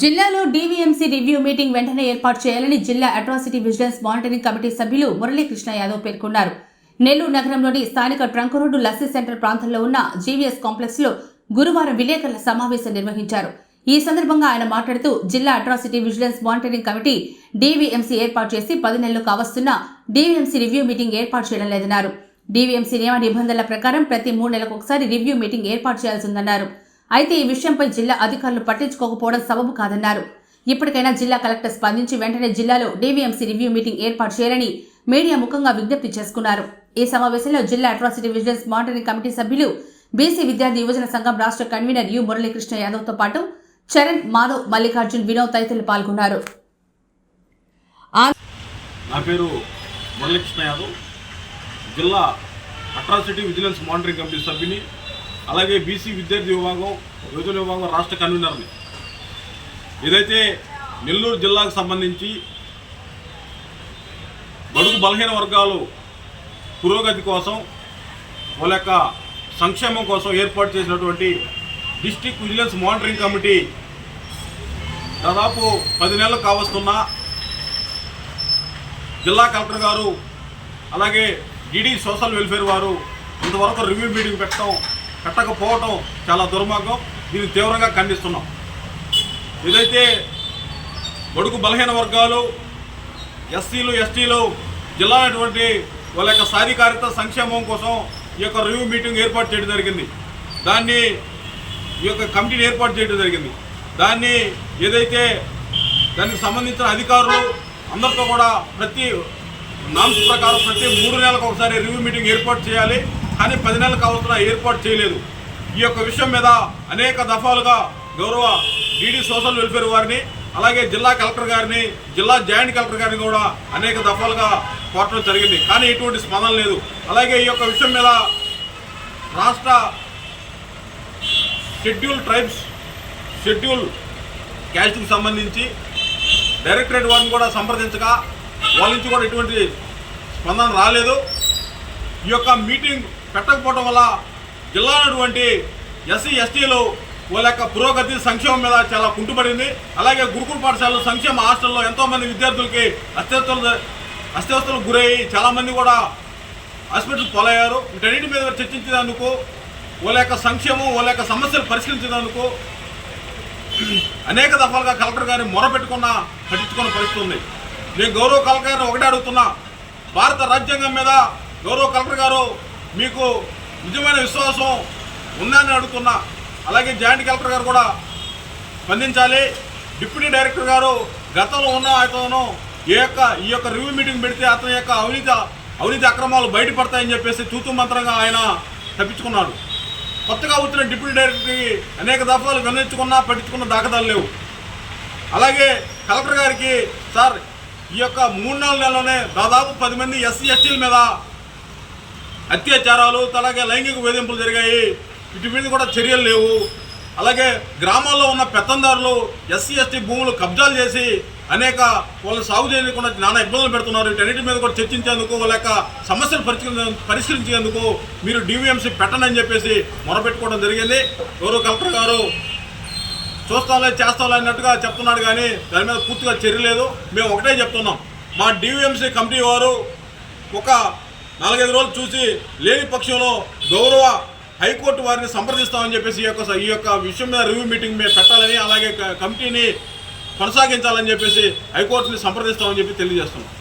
జిల్లాలో DVMC review meeting వెంటనే ఏర్పాటు చేయాలని జిల్లా అట్రాసిటీ విజిలెన్స్ మానిటరింగ్ కమిటీ సభ్యులు మురళీకృష్ణ యాదవ్ పేర్కొన్నారు. నెల్లూరు నగరంలోని స్థానిక ట్రంక్ రోడ్డు లస్సీ సెంటర్ ప్రాంతంలో ఉన్న జీవీఎస్ కాంప్లెక్స్లో గురువారం విలేకరుల సమావేశం నిర్వహించారు. ఈ సందర్భంగా ఆయన మాట్లాడుతూ జిల్లా atrocity vigilance monitoring committee DVMC ఏర్పాటు చేసి పది నెలలు కావస్తున్న డీవీఎంసీ రివ్యూ మీటింగ్ ఏర్పాటు చేయడం లేదన్నారు. డీవీఎంసీ నియమ నిబంధనల ప్రకారం ప్రతి మూడు నెలలకు ఒకసారి రివ్యూ మీటింగ్ ఏర్పాటు చేయాల్సిందన్నారు. అయితే ఈ విషయంపై జిల్లా అధికారులు పట్టించుకోకపోవడం సబబు కాదన్నారు. ఇప్పటికైనా జిల్లా కలెక్టర్ స్పందించి వెంటనే జిల్లాలో డీవీఎంసీ రివ్యూ మీటింగ్ ఏర్పాటు చేయాలని మీడియా ముఖంగా విజ్ఞప్తి చేసుకున్నారు. ఈ సమావేశంలో జిల్లా అట్రాసిటీ విజిలెన్స్ మానిటరింగ్ కమిటీ సభ్యులు బీసీ విద్యార్థి యువజన సంఘం రాష్ట్ర కన్వీనర్ యు మురళీకృష్ణ యాదవ్తో పాటు చరణ్ మాధవ్ మల్లికార్జున్ వినోద్ తదితరులు పాల్గొన్నారు. నా పేరు మురళీకృష్ణ యాదవ్. జిల్లా అట్రాసిటీ విజిలెన్స్ మానిటరింగ్ కమిటీ సభ్యుని అలాగే బీసీ విద్యార్థి విభాగం యువజన విభాగం రాష్ట్ర కన్వీనర్ని ఏదైతే నెల్లూరు జిల్లాకు సంబంధించి బడుగు బలహీన వర్గాలు పురోగతి కోసం వాళ్ళ యొక్క సంక్షేమం కోసం ఏర్పాటు చేసినటువంటి డిస్టిక్ విజిలెన్స్ మానిటరింగ్ కమిటీ దాదాపు పది నెలలు కావస్తున్నా జిల్లా కలెక్టర్ గారు అలాగే డిడి సోషల్ వెల్ఫేర్ వారు ఇంతవరకు రివ్యూ మీటింగ్ పెట్టడం కట్టకపోవటం చాలా దుర్మార్గం. దీన్ని తీవ్రంగా ఖండిస్తున్నాం. ఏదైతే బడుగు బలహీన వర్గాలు ఎస్సీలు ఎస్టీలు జిల్లా అటువంటి వాళ్ళ యొక్క సాధికారిత సంక్షేమం కోసం ఈ యొక్క రివ్యూ మీటింగ్ ఏర్పాటు చేయడం జరిగింది. దాన్ని ఈ యొక్క కమిటీని ఏర్పాటు చేయడం జరిగింది. దాన్ని ఏదైతే దానికి సంబంధించిన అధికారులు అందరితో కూడా ప్రతి నామ్స్ ప్రకారం ప్రతి మూడు నెలలకు ఒకసారి రివ్యూ మీటింగ్ ఏర్పాటు చేయాలి. కానీ పది నెలలకు అవసరం ఏర్పాటు చేయలేదు. ఈ యొక్క విషయం మీద అనేక దఫాలుగా గౌరవ డీడీ సోషల్ వెల్ఫేర్ వారిని అలాగే జిల్లా కలెక్టర్ గారిని జిల్లా జాయింట్ కలెక్టర్ గారిని కూడా అనేక దఫాలుగా కోరటం జరిగింది. కానీ ఎటువంటి స్పందన లేదు. అలాగే ఈ యొక్క విషయం మీద రాష్ట్ర షెడ్యూల్ ట్రైబ్స్ షెడ్యూల్ క్యాస్ట్కి సంబంధించి డైరెక్టరేట్ వారిని కూడా సంప్రదించగా వాళ్ళ నుంచి కూడా ఎటువంటి స్పందన రాలేదు. ఈ యొక్క మీటింగ్ పెట్టకపోవడం వల్ల జిల్లా అటువంటి ఎస్సీ ఎస్టీలు వాళ్ళ యొక్క పురోగతి సంక్షేమం మీద చాలా కుంటుపడింది. అలాగే గురుకుల పాఠశాలలో సంక్షేమ హాస్టల్లో ఎంతోమంది విద్యార్థులకి అత్యవస్థలు అత్యవస్థలకు గురయ్యి చాలామంది కూడా హాస్పిటల్ పాలయ్యారు. వీటన్నిటి మీద చర్చించేందుకు వాళ్ళ యొక్క సంక్షేమం వాళ్ళ యొక్క సమస్యలు పరిష్కరించేందుకు అనేక దఫాలుగా కలెక్టర్ గారిని మొరపెట్టుకున్న పట్టించుకున్న పరిస్థితి ఉంది. నేను గౌరవ కలెక్టర్ గారిని ఒకటే అడుగుతున్నా. భారత రాజ్యాంగం మీద గౌరవ కలెక్టర్ గారు మీకు నిజమైన విశ్వాసం ఉందని అడుగుతున్నా. అలాగే జాయింట్ కలెక్టర్ గారు కూడా స్పందించాలి. డిప్యూటీ డైరెక్టర్ గారు గతంలో ఉన్న అతను ఈ యొక్క ఈ యొక్క రివ్యూ మీటింగ్ పెడితే అతని యొక్క అవినీతి అవినీతి అక్రమాలు బయటపడతాయని చెప్పేసి తూతు మంత్రంగా ఆయన తప్పించుకున్నాడు. కొత్తగా వచ్చిన డిప్యూటీ డైరెక్టర్కి అనేక దఫాలు విన్నవించుకున్నా పట్టించుకున్న దాఖదాలు లేవు. అలాగే కలెక్టర్ గారికి సార్ ఈ యొక్క మూడు నాలుగు నెలలోనే దాదాపు పది మంది ఎస్సీ ఎస్టీల మీద అత్యాచారాలు అలాగే లైంగిక వేధింపులు జరిగాయి. వీటి మీద కూడా చర్యలు లేవు. అలాగే గ్రామాల్లో ఉన్న పెత్తందారులు ఎస్సీ ఎస్టీ భూములు కబ్జాలు చేసి అనేక వాళ్ళని సాగు చేయకుండా నానా ఇబ్బందులు పెడుతున్నారు. వీటన్నిటి మీద కూడా చర్చించేందుకు వాళ్ళ యొక్క సమస్యలు పరిష్కరించే పరిష్కరించేందుకు మీరు డివిఎంసీ పెట్టనని చెప్పేసి మొరపెట్టుకోవడం జరిగింది. గౌరవ కలెక్టర్ గారు చూస్తాంలే చేస్తాంలే అన్నట్టుగా చెప్తున్నాడు కానీ దాని మీద పూర్తిగా చర్య లేదు. మేము ఒకటే చెప్తున్నాం. మా డివిఎంసీ కమిటీ వారు ఒక నాలుగైదు రోజులు చూసి లేని పక్షంలో గౌరవ హైకోర్టు వారిని సంప్రదిస్తామని చెప్పేసి ఈ యొక్క ఈ యొక్క విషయం మీద రివ్యూ మీటింగ్ మీద పెట్టాలని అలాగే కమిటీని కొనసాగించాలని చెప్పేసి హైకోర్టుని సంప్రదిస్తామని చెప్పి తెలియజేస్తున్నాం.